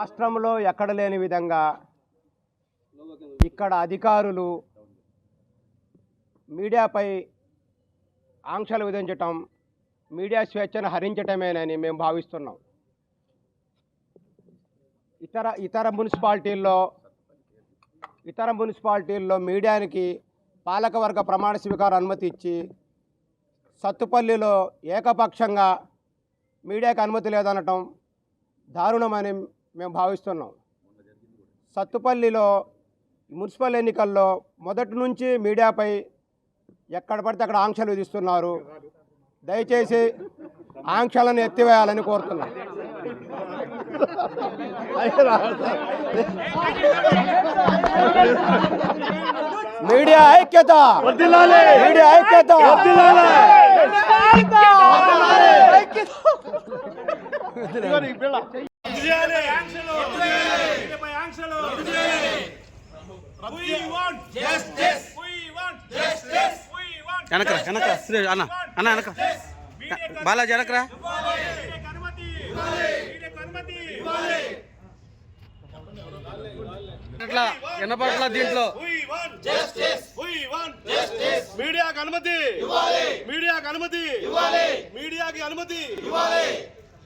రాష్ట్రంలో ఎక్కడ లేని విధంగా ఇక్కడ అధికారులు మీడియాపై ఆంక్షలు విధించటం మీడియా స్వేచ్ఛను హరించటమేనని మేము భావిస్తున్నాం. ఇతర ఇతర మున్సిపాలిటీల్లో ఇతర మున్సిపాలిటీల్లో మీడియానికి పాలకవర్గ ప్రమాణ స్వీకార అనుమతి ఇచ్చి సత్తుపల్లిలో ఏకపక్షంగా మీడియాకి అనుమతి లేదనటం దారుణమని మేము భావిస్తున్నాం. సత్తుపల్లిలో మున్సిపల్ ఎన్నికల్లో మొదటి నుంచి మీడియాపై ఎక్కడ పడితే అక్కడ ఆంక్షలు విధిస్తున్నారు. దయచేసి ఆంక్షలను ఎత్తివేయాలని కోరుతున్నాం. మీడియా ఐక్యత! మీడియా ఐక్యత! వెనకరా వెనకరా శ్రీ అన్న అన్న వెనక బాలాజీ వెనకరా. అట్లా వినపట్ల దీంట్లో. మీడియాకి అనుమతి. మీడియాకి అనుమతి. మీడియాకి అనుమతి.